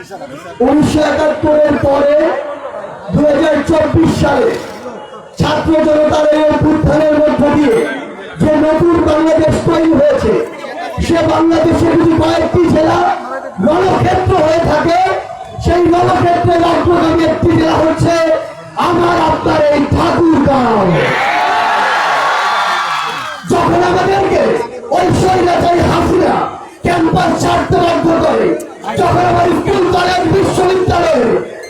উনিশশো একাত্তরের পরে দু হাজার চব্বিশ সালে ছাত্র জনতার এই অভ্যুত্থানের মধ্য দিয়ে যে নতুন বাংলাদেশ তৈরি হয়েছে, সে বাংলাদেশে যদি কয়েকটি জেলা রণক্ষেত্র হয়ে থাকে, সেই রণক্ষেত্রের অগ্রগামী একটি জেলা হচ্ছে আমার, আপনার এই ঠাকুরগাঁও যখন আমাদেরকে স্বৈরাচারী হাসিনা ক্যাম্পাস ছাড়তে বাধ্য করে। যখন আমার স্কুল কলেজ বিশ্ববিদ্যালয়ে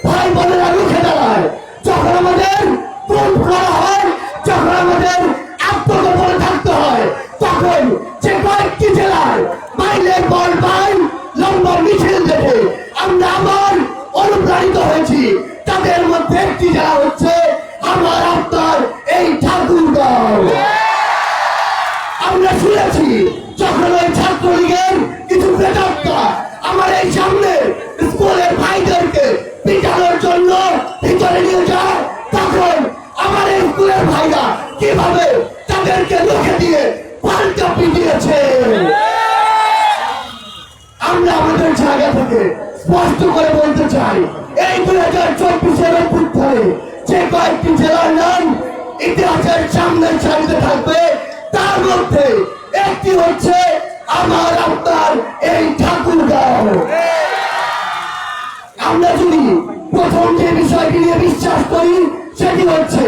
ভাই বোনেরা রুখে দাঁড়ায়। যখন আমাদের খুন করা হয়, যখন আমাদের আত্মগোপনে থাকতে হয়, তখন যে কয়েকটি জেলায় মাইলের পর মাইল, লম্বা মিছিল দেখে আমরা আবার অনুপ্রাণিত হয়েছি। তাদের মধ্যে একটি জেলা হচ্ছে আমার আপনার এই ঠাকুরগাঁও। আমরা শুনেছি, যখন ওই ছাত্রলীগের নিয়ে বিশ্বাস করি, সেটি হচ্ছে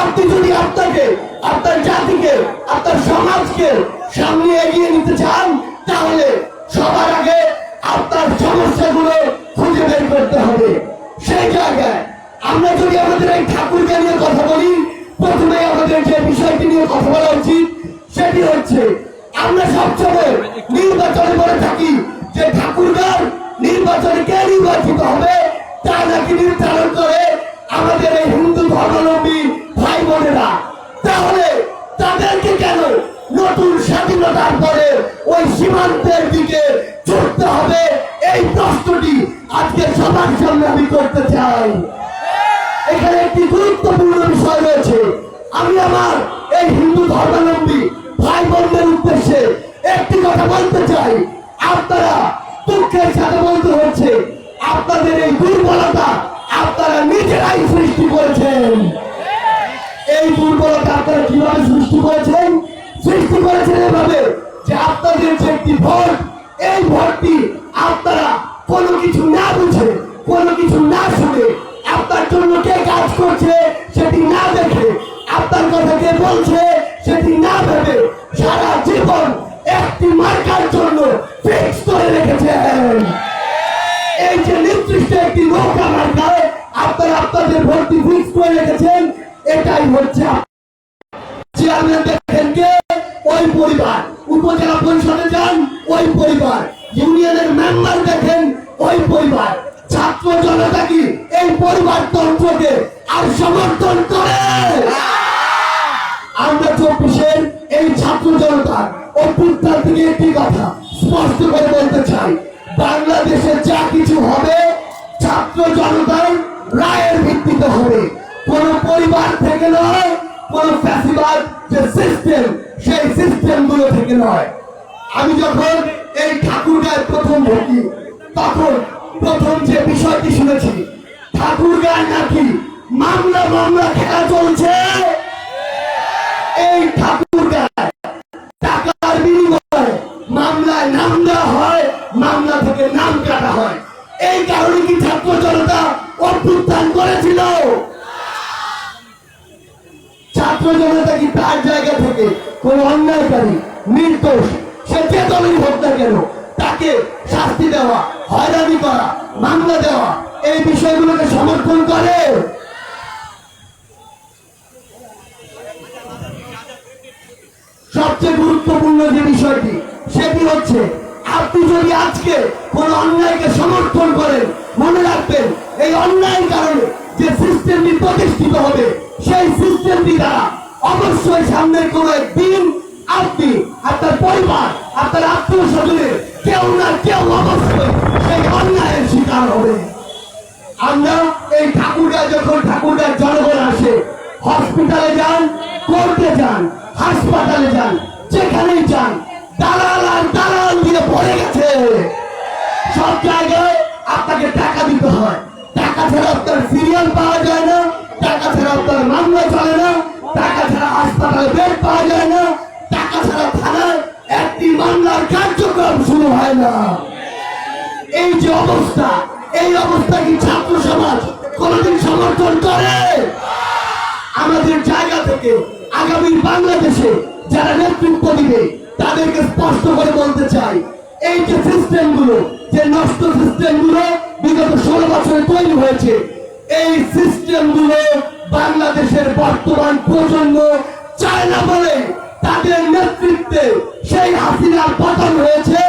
আপনি যদি আপনাকে, আপনার জাতিকে, আপনার সমাজকে সামনে এগিয়ে নিতে চান, তাহলে সবার আগে আপনার সমস্যাগুলো খুঁজে বের করতে হবে। সেই জায়গায় আমরা যদি আমাদের এই ঠাকুরকে নিয়ে কথা বলি, প্রথমে আমাদের যে বিষয়টি নিয়ে কথা বলা উচিত, সেটি হচ্ছে আমরা সবসময় নির্বাচনে বলে থাকি যে ঠাকুরগার নির্বাচনে কে নির্বাচিত হবে, তা নাকি নির্ধারণ করে আমাদের এই হিন্দু ধর্মাবলম্বী ভাই বোনেরা, তাহলে তাদেরকে কেন নতুন স্বাধীনতার পরে ওই সীমান্তের দিকে ছুটতে হবে? এই প্রশ্নটি আজকে সবার সামনে আমি করতে চাই। এখানে একটি গুরুত্বপূর্ণ বিষয় রয়েছে। আমি আমার এই হিন্দু ধর্মাবলম্বী ভাই বোনদের উদ্দেশ্যে একটি কথা বলতে চাই। আপনারা দুঃখের সাথে বলতে হচ্ছে আপনাদের এই দুর্বলতা আপনারা নিজেরাই সৃষ্টি করেছেন। এই দুর্বলতা আপনারা কীভাবে সৃষ্টি করেছেন? সৃষ্টি করেছেন এভাবে যে আপনাদের যে একটি ভোট, এই ভোটটি আপনারা কোনো কিছু না বুঝে, কোনো কিছু না শুনে আপনার জন্য কে কাজ করছে সেটি না দেখে, আপনার কথা কে বলছে সেটি না ভেবে সারা জীবন একটি মার্কার জন্য ফিক্স করে রেখেছেন। এই যে নির্দিষ্ট একটি নৌকা মার্কায় আপনারা আপনাদের ভর্তি ফিক্স করে রেখেছেন, এটাই হচ্ছে চেয়ারম্যান দেখেন কে? ওই পরিবার। উপজেলা পরিষদে যান, ওই পরিবার। ইউনিয়নের মেম্বার দেখেন, ওই পরিবার। ছাত্র জনতা কি এই পরিবার তন্ত্রকে আর সমর্থন করে? আমরা চব্বিশের এই ছাত্র জনতার অভ্যুত্থান থেকে একটি কথা স্পষ্ট করে বলতে চাই। বাংলাদেশে যা কিছু হবে, ছাত্র জনতার রায়ের ভিত্তিতে হবে। কোন পরিবার থেকে নয়, কোন ফ্যাসিবাদ যে সিস্টেম সেই সিস্টেমগুলো থেকে নয়। আমি যখন এই ঠাকুরগাঁয় প্রথম ঢুকি, তখন প্রথম যে বিষয়টি শুনেছি, ঠাকুরগাঁয় নাকি মামলা মামলা খেলা চলছে? এই ঠাকুরগাঁয় কোন অন্যায়কারী নির্দোষ, সে যে হোক না কেন, তাকে শাস্তি দেওয়া, হয়রানি করা, মামলা দেওয়া, এই বিষয়গুলোকে সমর্থন করে। সবচেয়ে গুরুত্বপূর্ণ যে বিষয়টি, সেটি হচ্ছে, আপনি যদি আজকে কোন অন্যায়কে সমর্থন করেন, মনে রাখবেন, এই অন্যায়ের কারণে যে সিস্টেমটি প্রতিষ্ঠিত হবে, সেই সিস্টেমটি দ্বারা অবশ্যই সামনের কোন একদিন আপনি, আপনার পরিবার, আপনার আত্মীয় স্বজনের কেউ না কেউ অবশ্যই সেই অন্যায়ের শিকার হবে। আমরা এই ঠাকুরটা যখন ঠাকুরটার জনগণ আসে হসপিটালে যান কোর্টে যান, হাসপাতালে যান, যেখানেই যান, দালাল আর দালাল দিয়ে পড়ে গেছে। সব জায়গায় আপনাকে টাকা দিতে হয়। টাকা ছাড়া আপনার সিরিয়াল পাওয়া যায় না, টাকা ছাড়া আপনার মামলা চলে না। ছাড়া হাসপাতালে বেড পাওয়া যায় না, টাকা ছাড়া থানায় একটি মামলার কার্যক্রম শুরু হয় না। এই যে অবস্থা, এই অবস্থা কি ছাত্র সমাজ কোনদিন সমর্থন করে? আমাদের জায়গা থেকে আগামী বাংলাদেশে যারা নেতৃত্ব দিবে, তাদেরকে স্পষ্ট করে বলতে চাই, এই যে সিস্টেমগুলো যে নষ্ট সিস্টেমগুলো বিগত ষোলো বছরে তৈরি হয়েছে, এই সিস্টেমগুলো বাংলাদেশের বর্তমান প্রজন্ম চায় না বলে তাদের নেতৃত্বে সেই হাসিনার পতন হয়েছে।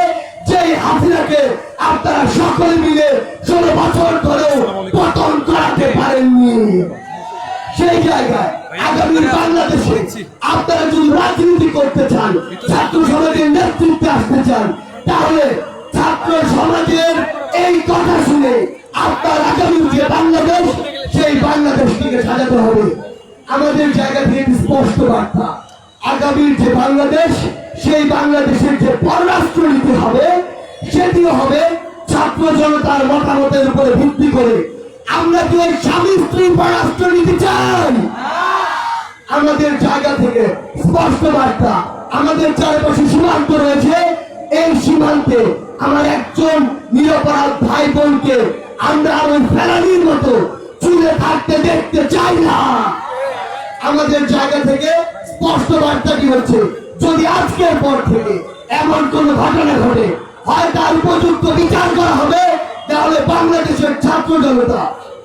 যেই হাসিনাকে আপনারা সকলে মিলে ষোলো বছর ধরেও পতন করাতে পারেননি। সেই জায়গায় আগামী বাংলাদেশে আপনারা যদি রাজনীতি করতে চান, ছাত্র সমাজের নেতৃত্বে আসতে চান, তাহলে ছাত্র সমাজের এই কথা শুনে আপনার বাংলাদেশটিকে সাজাতে হবে। আমাদের জায়গা থেকে স্পষ্ট বার্তা। আগামীর যে বাংলাদেশ, সেই বাংলাদেশের যে পররাষ্ট্র নীতি হবে, সেটিও হবে ছাত্র জনতার মতামতের উপরে ভিত্তি করে। আমরা কি ওই স্বামী স্ত্রী পররাষ্ট্র নীতি চাই? আমাদের জায়গা থেকে স্পষ্ট বার্তা। আমাদের চারপাশে সীমান্ত রয়েছে। এই সীমান্তে আমার একজন নিরপরাধ ভাই বোনকে আমরা ওই ফেরানির মতো চুলে থাকতে দেখতে চাই না। আমাদের জায়গা থেকে স্পষ্ট বার্তা কি হচ্ছে? যদি আজকের পর থেকে এমন কোন ঘটনা ঘটে, হয় তার উপযুক্ত বিচার করা হবে, তাহলে বাংলাদেশের ছাত্র জনতা,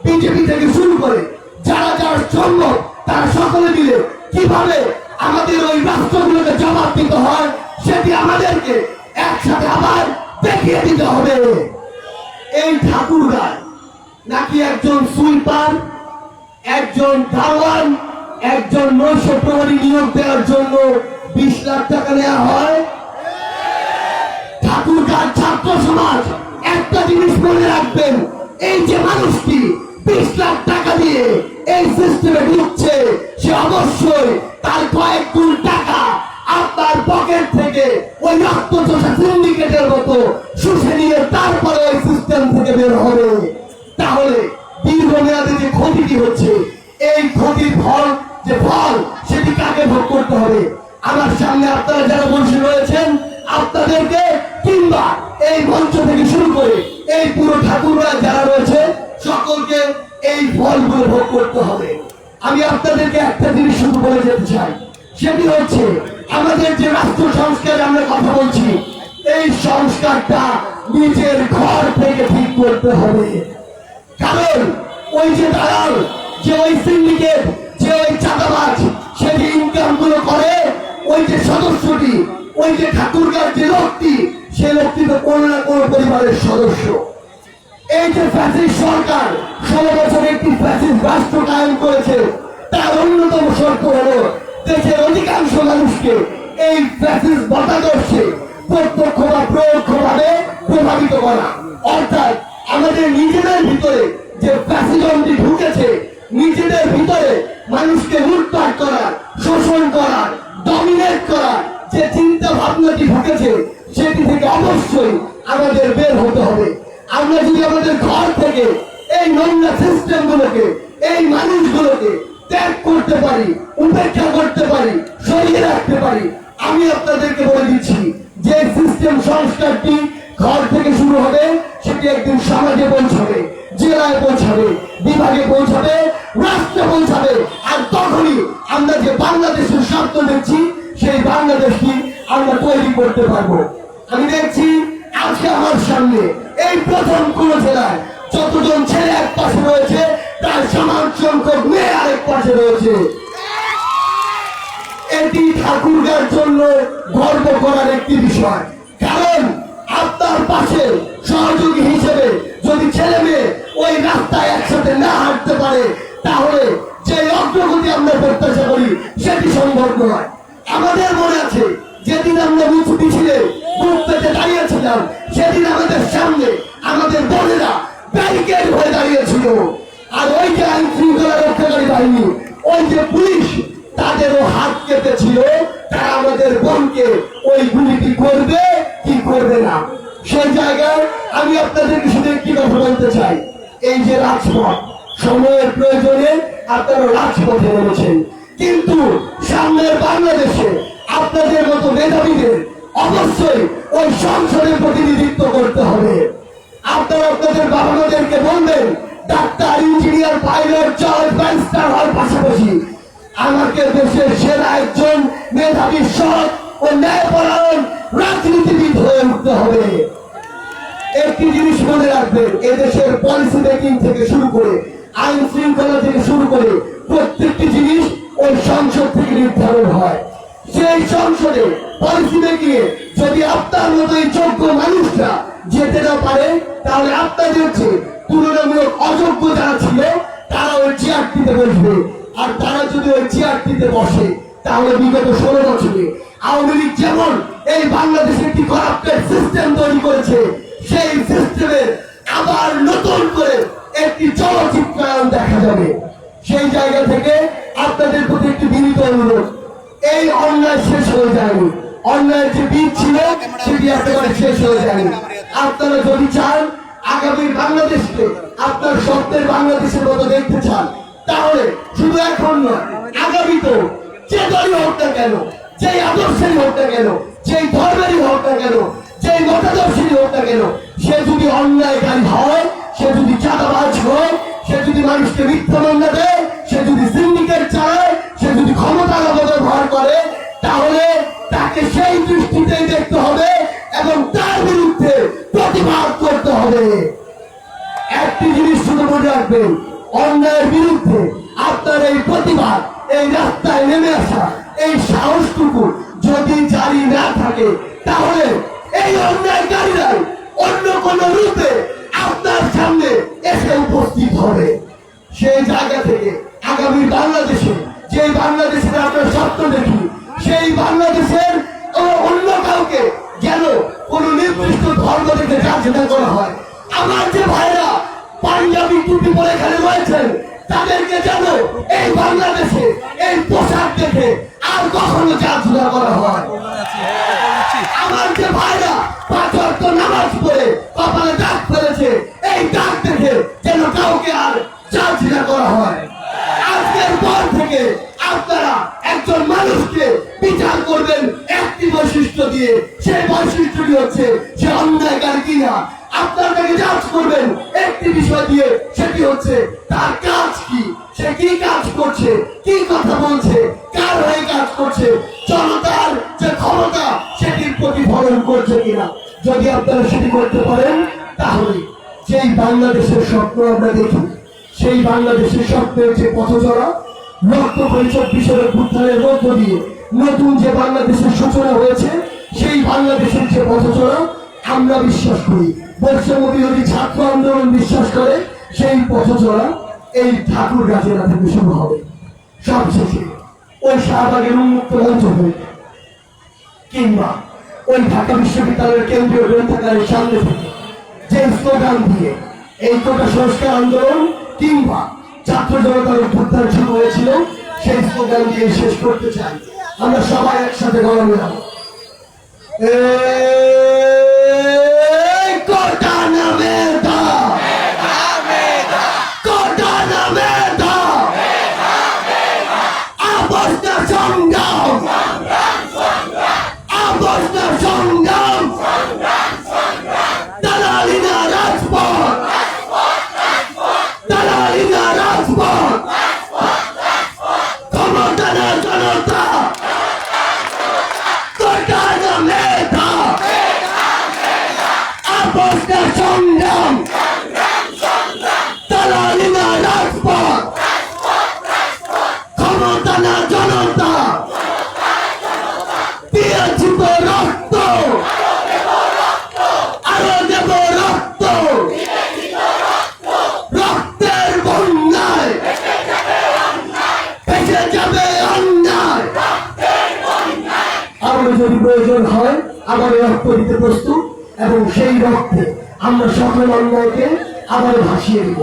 বিজেপি থেকে শুরু করে যারা যারা সম্ভব, তারা সকলে মিলে কীভাবে আমাদের ওই রাষ্ট্রগুলোকে জবাব দিতে হয়, সেটি আমাদেরকে একসাথে আবার দেখিয়ে দিতে হবে। এই ঠাকুর ঠাকুরগায় নাকি একজন সুইপার, একজন দারোয়ান, একজন নৈশ প্রহরী নিয়োগ দেওয়ার জন্য বিশ লাখ টাকা নেওয়া হয়? ঠাকুরগার ছাত্র সমাজ, একটা জিনিস মনে রাখবেন, এই যে মানুষটি বিশ লাখ টাকা দিয়ে এই সিস্টেমে ঢুকছে, সে অবশ্যই তার কয়েক গুণ টাকা যেতে চাই। সেটি হচ্ছে আমাদের যে রাষ্ট্র সংস্কার আমরা কথা বলছি, এই সংস্কারটা নিজের ঘর থেকে ঠিক করতে হবে। কারণ ওই যে দালাল, যে ওই সিন্ডিকেট যে ওই চাঁদাবাজ, সে যে ইনকামগুলো করে, ওই যে সদস্যটি, ওই যে ঠাকুরগার যে লোকটি, সে লোকটি তো কোনো না কোনো পরিবারের সদস্য। এই যে ফ্যাসিস্ট সরকার, ষোলো বছর একটি ফ্যাসিস্ট রাষ্ট্র কায়েম করেছে তার অন্যতম শর্ত হলো দেশের অধিকাংশ মানুষকে এই ফ্যাসিস্ট মতাদর্শে প্রত্যক্ষ বা প্রয়োগ্য ভাবে প্রভাবিত করা। অর্থাৎ আমাদের নিজেদের ভিতরে যে ফ্যাসিজমটি ঢুকেছে, নিজেদের ভিতরে মানুষকে লুটপাট করার শোষণ করা ডমিনেট করা যে চিন্তা ভাবনাটি ঢুকেছে, সেটি থেকে অবশ্যই আমাদের বের হতে হবে। আমরা যদি আমাদের ঘর থেকে এই নোংরা সিস্টেম গুলোকে, এই মানুষগুলোকে ত্যাগ করতে পারি, উপেক্ষা করতে পারি, সরিয়ে রাখতে পারি। আমি আপনাদেরকে বলে দিচ্ছি, যে সিস্টেম সংস্কারটি ঘর থেকে শুরু হবে, সেটি একদিন সমাজে পৌঁছাবে, জেলায় পৌঁছাবে, বিভাগে পৌঁছাবে, রাষ্ট্রে পৌঁছাবে। আর তখনই আমরা যে বাংলাদেশের স্বপ্ন দেখছি, সেই বাংলাদেশটি আমরা তৈরি করতে পারব। আমি দেখছি আজকে আমার সামনে এই প্রথম কোন জেলায় যতজন ছেলে এক পাশে রয়েছে তার সমান সংখ্যক মেয়ে আরেক পাশে রয়েছে। এটি ঠাকুরগার জন্য গর্ব করার একটি বিষয়। কারণ আপনার পাশে সহযোগী হিসেবে যদি ছেলে মেয়ে ওই রাস্তায় একসাথে না হাঁটতে পারে, তাহলে যে অগ্রগতি আমরা প্রত্যাশা করি, সেটি সম্ভব নয়। আমাদের মনে আছে, যেদিন আমরা উঁচু পিছিলে বুক পেতে দাঁড়িয়েছিলাম, সেদিন আমাদের সামনে আমাদের বোনেরা ব্যারিকেড হয়ে দাঁড়িয়েছিল। আর ওই যে আইন শৃঙ্খলা রক্ষাকারী বাহিনী, ওই যে পুলিশ, তাদেরও হাত কেটেছিল। তারা আমাদের বোনকে ওই গুলিটি করবে, কি করবে না। সেই জায়গায় আমি আপনাদেরকে শুধু একটি কথা বলতে চাই। এই যে রাজপথ, সময়ের প্রয়োজনে আপনারা রাজপথে নেমেছেন। কিন্তু সামনের বাংলাদেশে আপনাদের মতো মেধাবীদের অবশ্যই ওই সংসদের প্রতিনিধিত্ব করতে হবে। আপনারা আপনাদের বাবা মাদেরকে বলবেন ডাক্তার, ইঞ্জিনিয়ার, পাইলট, জজ, ব্যারিস্টার হওয়ার পাশাপাশি আমাকে দেশের সেরা একজন মেধাবী সৎ ও ন্যায়পরায়ণ রাজনীতিবিদ হয়ে উঠতে হবে। একটি জিনিস মনে রাখবেন, এদেশের পলিসি মেকিং থেকে শুরু করে, আইন শৃঙ্খলা থেকে শুরু করে প্রত্যেকটি জিনিস ওই সংসদ থেকে নির্ধারণ হয়। সেই সংসদে পলিসি মেকিং এ যদি আপনার মতো যোগ্য মানুষরা যেতে না পারে, তাহলে আপনাদের যে তুলনামূলক অযোগ্য যারা ছিল, তারা ওই চেয়ারটিতে বসবে। আর তারা যদি ওই চেয়ারটিতে বসে, তাহলে বিগত ষোলো বছরে আওয়ামী লীগ যেমন এই বাংলাদেশে একটি করাপ্টেড সিস্টেম তৈরি করেছে, সেই সিস্টেমের আবার নতুন করে একটি চলচ্চিত্রায়ন দেখা যাবে। সেই জায়গা থেকে আপনাদের প্রতি একটি বিনীত অনুরোধ, এই অন্যায় শেষ হয়ে যায়নি। অন্যায়ের যে বীজ ছিল, সেটি একেবারে শেষ হয়ে যায়নি। আপনারা যদি চান আগামী বাংলাদেশকে আপনার স্বপ্নের বাংলাদেশের মতো দেখতে চান, তাহলে শুধু এখন নয় আগামী তো যে দলই হোক না কেন যে আদর্শেরই হোক না কেন, যেই ধর্মেরই হোক না কেন, যেই মতাদর্শেরই হোক না কেন, সে যদি অন্যায়কারী হয়, সে যদি চাঁদাবাজ হয়, সে যদি মানুষকে মিথ্যা মামলা দেয়, সে যদি সিন্ডিকেট চালায়, সে যদি ক্ষমতার অপব্যবহার করে, তাহলে তাকে সেই দৃষ্টিতেই দেখতে হবে হবে। একটি জিনিস শুধু মনে রাখবেন, অন্যায়ের বিরুদ্ধে আপনার এই প্রতিবাদ, এই রাস্তায় নেমে আসা, এই সাহসটুকু যদি জারি না থাকে, তাহলে এই অন্যায়কারীরাই অন্য কোন রূপে আপনার সামনে এসে উপস্থিত হবে। সেই জায়গা থেকে আগামী বাংলাদেশে যে বাংলাদেশের আপনার স্বপ্ন দেখি, সেই বাংলাদেশের অন্য কাউকে যেন কোন নির্দিষ্ট ধর্ম থেকে যাচনা করা হয়। আমার যে ভাইরা পাঞ্জাবি টুপি পরে এখানে রয়েছেন তাদেরকে যেন এই বাংলাদেশে এই পোশাক দেখে আর কখনো যাচনা করা হয়। আমার যে ভাইরা পাঁচ ওয়াক্ত নামাজ পড়ে করছে কিনা যদি আপনারা সেটি করতে পারেন, তাহলে যেই বাংলাদেশের স্বপ্ন আমরা দেখি, সেই বাংলাদেশের স্বপ্নের যে পথচলা। রক্ত পরিচয় বিষয়ের উত্থানের মধ্য দিয়ে নতুন যে বাংলাদেশের সূচনা হয়েছে, সেই বাংলাদেশের যে পথচলা, আমরা বিশ্বাস করি। বৈষম্য বিরোধী ছাত্র আন্দোলন বিশ্বাস করে, সেই পথচলা এই ঠাকুর গাছেরা থেকে শুরু হবে। সবশেষে ওই শাহবাগের উন্মুক্ত মঞ্চ হয়ে কিংবা ওই ঢাকা বিশ্ববিদ্যালয়ের কেন্দ্রীয় গ্রন্থাগারের সামনে থেকে যে স্লোগান দিয়ে এই কোটা সংস্কার আন্দোলন কিংবা ছাত্র জনতার অভ্যুত্থান শুরু হয়েছিল, সেই স্লোগান দিয়ে শেষ করতে চাই। আমরা সবাই একসাথে মেলাম এই কোটা সংগ্রাম। সংগ্রাম দালালিনা রাজপথ দালালিনা রাজপথ ক্ষমতা না জনতা কোটা নামে দা আবস্তা সংগ্রাম দালালিনা রাজপথ ক্ষমতা না জনতা দিয়েছি তো রক্ত আরও দেব রক্ত রক্তের বন্যায় ভেসে যাবে অন্যায় আবার যদি প্রয়োজন হয় আবার রক্ত দিতে প্রস্তুত এবং সেই রক্তে আমরা সকল অন্যায়কে আবার ভাসিয়ে দেব।